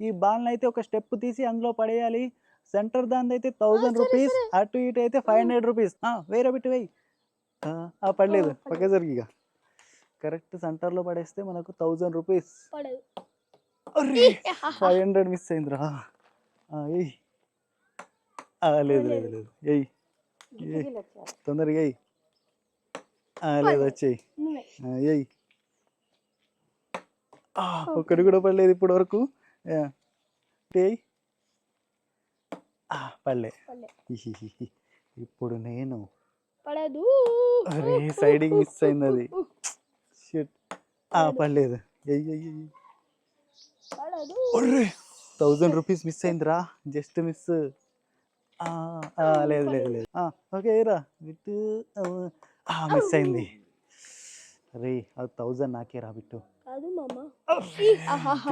ఈ బాల్ని అయితే ఒక స్టెప్ తీసి అందులో పడేయాలి. సెంటర్ దాని అయితే థౌజండ్ రూపీస్ అటు ఇటు అయితే ఫైవ్ హండ్రెడ్ రూపీస్. వేరే పెట్టి వెయ్యి పడలేదు. జరిగి ఇక. కరెక్ట్ సెంటర్లో పడేస్తే మనకు thousand rupees. Five hundred miss అయిందిరా. ఆ, లేదు లేదు లేదు. ఎయ్ తొందరగా ఎయ్ లేదు వచ్చేయి. ఎయ్ ఆ, ఒక్కటి కూడా పడలేదు ఇప్పటి వరకు హిహిహిహి. ఇప్పుడు నేను. పడదు. అరే సైడింగ్ మిస్ అయింది అది షిట్ ఆ ఒర్రే థౌజండ్ రూపీస్ మిస్ అయిందిరా జస్ట్ మిస్ లేదు లేదు లేదు ఓకే రా బిట్టు మిస్ అయింది రే అది థౌజండ్ నాకే రా బిట్టు. కాదు మామ.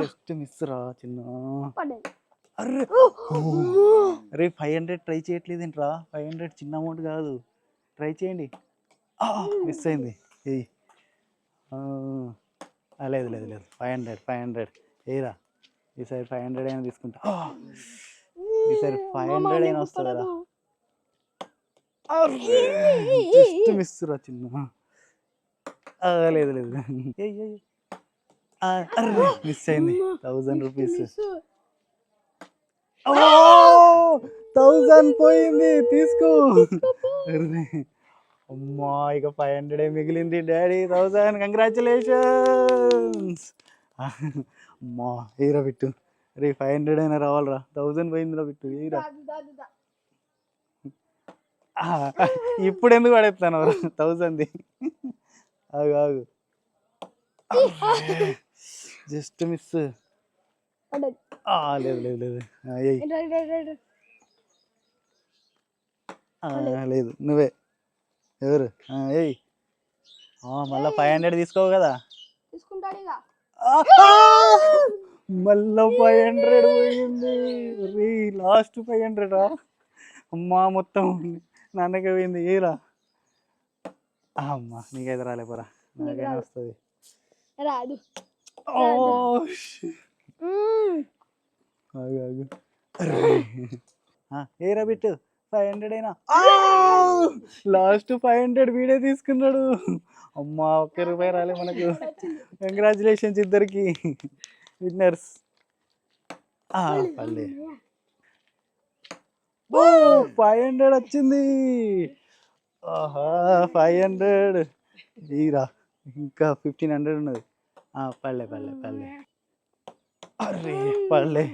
జస్ట్ మిస్ రా చిన్న. అర్రే! అరే ఫైవ్ హండ్రెడ్ ట్రై చేయట్లేదు ఏంట్రా ఫైవ్ హండ్రెడ్ చిన్న అమౌంట్ కాదు. ట్రై చేయండి. మిస్ అయింది. ఏయ్. ఆ, ఆ, లేదు లేదు లేదు. ఫైవ్ హండ్రెడ్ ఫైవ్ హండ్రెడ్ ఏరా ఈసారి ఫైవ్ హండ్రెడ్ అయినా తీసుకుంటా. ఈసారి ఫైవ్ హండ్రెడ్ అయినా వస్తుందా. జస్ట్ మిస్ రా చిన్న. లేదు లేదు. మిస్ అయింది. Thousand rupees. థౌజండ్ పోయింది తీసుకో. అమ్మా ఇక ఫైవ్ హండ్రెడ్ మిగిలింది డాడీ. థౌజండ్ కంగ్రాచులేషన్స్ అమ్మా ఏరా బిట్టు. రే ఫైవ్ హండ్రెడ్ అయినా రావాలరా. థౌజండ్ పోయిందిరా బిట్టు ఏరా ఇప్పుడు ఎందుకు పడేస్తాను థౌజండ్ది ఆగు ఆగు. Just miss. లేదు లేదు లేదు. లేదు నువ్వే. ఎవరు? ఏయ్. మళ్ళా ఫైవ్ హండ్రెడ్ తీసుకోవు కదా? మళ్ళా ఫైవ్ హండ్రెడ్ పోయింది. రీ లాస్ట్ ఫైవ్ హండ్రెడ్ అమ్మా మొత్తం నాన్నకి పోయింది. ఏరా అమ్మా నీకైతే రాలేపోరా నాకైనా రాదు. వస్తుంది. రాదు. ఏరా బిట్టు? ఫైవ్ హండ్రెడ్ అయినా? లాస్ట్ ఫైవ్ హండ్రెడ్ వీడే తీసుకున్నాడు. అమ్మా ఒక్క రూపాయి రాలే మనకు. కంగ్రాచులేషన్స్ ఇద్దరికి. విన్నర్స్ పల్లె. ఫైవ్ హండ్రెడ్ వచ్చింది. ఫైవ్ హండ్రెడ్ ఈరా ఇంకా ఫిఫ్టీన్ హండ్రెడ్ ఉన్నది ఆ, పల్లె పల్లె పల్లె అరే పల్లె